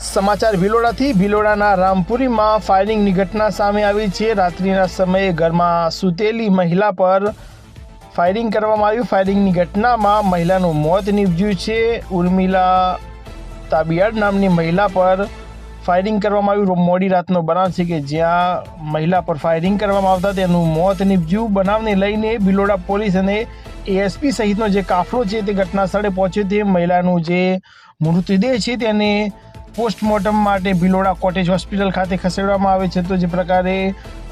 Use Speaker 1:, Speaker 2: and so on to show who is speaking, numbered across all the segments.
Speaker 1: સમાચાર ભિલોડાથી. ભિલોડાના રામપુરીમાં ફાયરિંગની ઘટના સામે આવી છે. રાત્રિના સમયે ઘરમાં સૂતેલી મહિલા પર ફાયરિંગ કરવામાં આવ્યું. ફાયરિંગની ઘટનામાં મહિલાનું મોત નીપજ્યું છે. ઉર્મિલા તાબિયાડ નામની મહિલા પર ફાયરિંગ કરવામાં આવ્યું. મોડી રાતનો બનાવ છે કે જ્યાં મહિલા પર ફાયરિંગ કરવામાં આવતા તેનું મોત નીપજ્યું. બનાવને લઈને ભિલોડા પોલીસ અને એએસપી સહિતનો જે કાફલો છે તે ઘટના સ્થળે પહોંચ્યો. તે મહિલાનું જે મૃતદેહ છે તેને પોસ્ટમોર્ટમ માટે ભિલોડા કોટેજ હોસ્પિટલ ખાતે ખસેડવામાં આવે છે તો જે પ્રકારે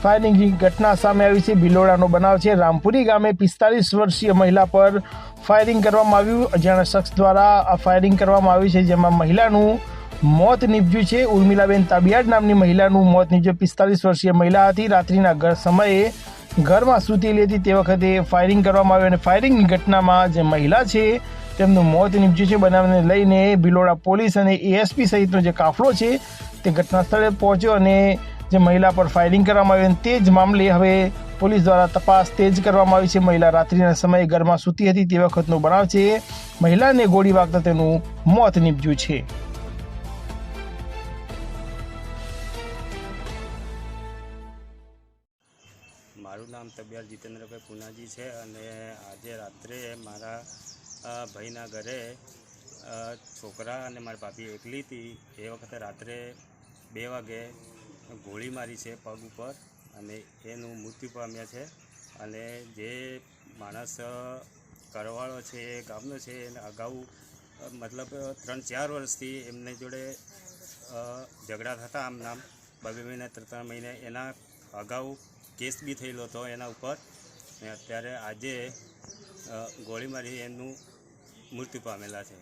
Speaker 1: ફાયરિંગની ઘટના સામે આવી છે. ભિલોડાનો બનાવ છે. રામપુરી ગામે પિસ્તાલીસ વર્ષીય મહિલા પર ફાયરિંગ કરવામાં આવ્યું. જેણે શખ્સ દ્વારા આ ફાયરિંગ કરવામાં આવ્યું છે, જેમાં મહિલાનું મોત નીપજ્યું છે. ઉર્મિલાબેન તાબિયાડ નામની મહિલાનું મોત નીપજ્યું. પિસ્તાલીસ વર્ષીય મહિલા હતી. રાત્રિના ઘર સમયે ઘરમાં સૂતી હતી તે વખતે ફાયરિંગ કરવામાં આવ્યું અને ફાયરિંગની ઘટનામાં જે મહિલા છે તેમનું મોત નીપજ્યું છે. બનાવને લઈને ભિલોડા પોલીસ અને એએસપી સહિતનો જે કાફલો છે, તે ઘટના સ્થળે પહોંચ્યો અને જે મહિલા પર ફાયરિંગ કરવામાં અને તે જ મામલે હવે પોલીસ દ્વારા તપાસ તેજ કરવામાં આવી છે. મહિલા રાત્રિના સમયે ઘરમાં સૂતી હતી તે વખતનો બનાવ છે. મહિલાને ગોળી વાગતા તેનું મોત નીપજ્યું છે.
Speaker 2: મારું નામ તબિયાર જીતેન્દ્રભાઈ પુનાજી છે અને આજે રાત્રે મારા ભાઈના ઘરે છોકરા અને મારી ભાભી એકલી હતી. એ વખતે રાત્રે બે વાગે ગોળી મારી છે પગ ઉપર અને એનું મૃત્યુ પામ્યા છે. અને જે માણસ કરવાળો છે એ ગામનો છે, એને અગાઉ મતલબ ત્રણ ચાર વર્ષથી એમને જોડે ઝઘડા થતા આમ નામ. બે મહિના ત્રણ ત્રણ મહિને એના અગાઉ કેસ બી થયેલો હતો એના ઉપર. ને અત્યારે આજે ગોળી મારી એમનું મૃત્યુ પામેલા છે.